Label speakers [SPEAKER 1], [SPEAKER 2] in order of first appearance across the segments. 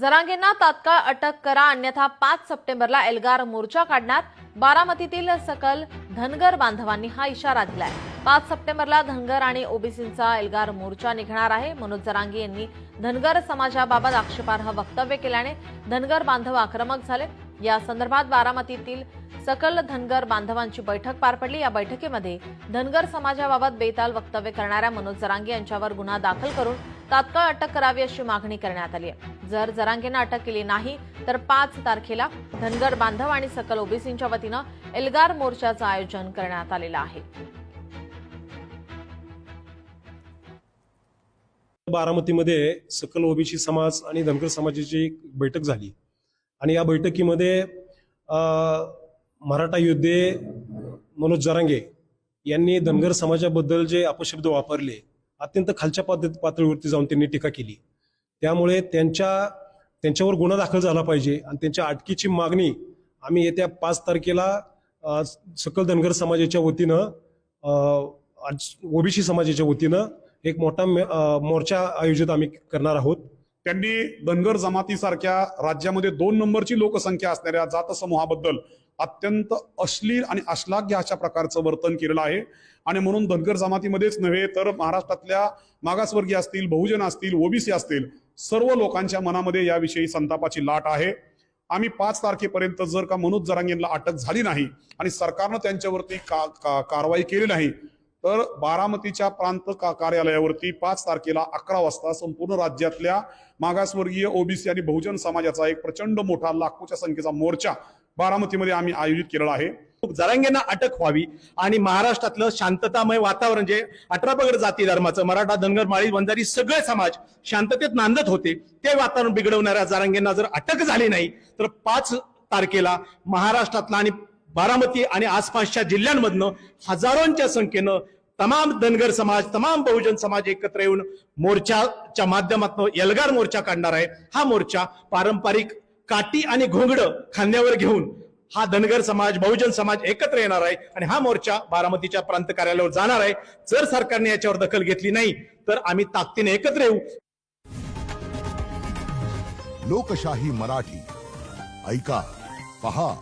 [SPEAKER 1] जरांगेंना तात्काळ अटक करा अन्यथा पाच सप्टेंबरला एल्गार मोर्चा काढणार बारामतीतील सकल धनगर बांधवांनी हा इशारा दिलाय. पाच सप्टेंबरला धनगर आणि ओबीसींचा एल्गार मोर्चा निघणार आहे. मनोज जरांगे यांनी धनगर समाजाबाबत आक्षेपार्ह वक्तव्य केल्याने धनगर बांधव आक्रमक झाले. या संदर्भात बारामतीतील सकल धनगर बांधवांची बैठक पार पडली. या बैठकीमध्ये धनगर समाजाबाबत बेताल वक्तव्य करणाऱ्या मनोज जरांगे यांच्यावर गुन्हा दाखल करून तात्काळ अटक करावी अशी मागणी करण्यात आली आहे. जर जरांगेनं अटक केली नाही तर पाच तारखेला धनगर बांधव आणि सकल ओबीसींच्या वतीनं एल्गार मोर्चाचं आयोजन करण्यात आलेलं आहे.
[SPEAKER 2] बारामतीमध्ये सकल ओबीसी समाज आणि धनगर समाजाची एक बैठक झाली. आणि या बैठकीमध्ये मराठा योद्धे मनोज जरांगे यांनी धनगर समाजाबद्दल जे अपशब्द वापरले अत्यंत खालच्या पद्धत पातळीवरती जाऊन त्यांनी टीका केली. त्यामुळे त्यांच्या त्यांच्यावर गुन्हा दाखल झाला पाहिजे आणि त्यांच्या अटकीची मागणी आम्ही येत्या पाच तारखेला सकल धनगर समाजाच्या वतीनं ओबीसी समाजाच्या वतीनं एक मोठा मे- मोर्चा आयोजित आम्ही करणार आहोत.
[SPEAKER 3] त्यांनी धनगर जमातीसारख्या राज्यामध्ये दोन नंबरची लोकसंख्या असणाऱ्या जात समूहाबद्दल अत्यंत अश्लील आणि अश्लाघ्य अशा प्रकारचं वर्तन केलेलं आहे. आणि म्हणून धनगर जमातीमध्येच नव्हे तर महाराष्ट्रातल्या मागासवर्गीय असतील बहुजन असतील ओबीसी असतील सर्व लोकांच्या मनामध्ये याविषयी संतापाची लाट आहे. आम्ही पाच तारखेपर्यंत जर का मनोज जरांगेंना अटक झाली नाही आणि सरकारनं त्यांच्यावरती का, का, कारवाई केली नाही तर बारामतीच्या प्रांत का कार्यालयावरती पाच तारखेला अकरा वाजता संपूर्ण राज्यातल्या मागासवर्गीय ओबीसी आणि बहुजन समाजाचा एक प्रचंड मोठा लाखोच्या संख्येचा मोर्चा बारामतीमध्ये आम्ही आयोजित केलेला आहे.
[SPEAKER 4] जरांगेंना अटक व्हावी आणि महाराष्ट्रातलं शांततामय वातावरण जे अठरा पगड जाती धर्माचं मराठा धनगर माळी वंजारी सगळे समाज शांततेत नांदत होते ते वातावरण बिघडवणाऱ्या जरांगेंना जर अटक झाली नाही तर पाच तारखेला महाराष्ट्रातला आणि बारामती आणि आसपासच्या जिल्ह्यांमधनं हजारोंच्या संख्येनं तमाम धनगर समाज तमाम बहुजन समाज एकत्र येऊन मोर्चाच्या माध्यमातून एल्गार मोर्चा काढणार आहे. हा मोर्चा पारंपरिक काटी आणि घोंगडं खांद्यावर घेऊन हा धनगर समाज बहुजन समाज एकत्र येणार आहे आणि हा मोर्चा बारामतीच्या प्रांत कार्यालयावर जाणार आहे. जर सरकारने याच्यावर दखल घेतली नाही तर आम्ही ताकदीने एकत्र येऊ.
[SPEAKER 5] लोकशाही मराठी. ऐका पहा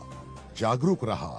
[SPEAKER 5] जागरूक रहा.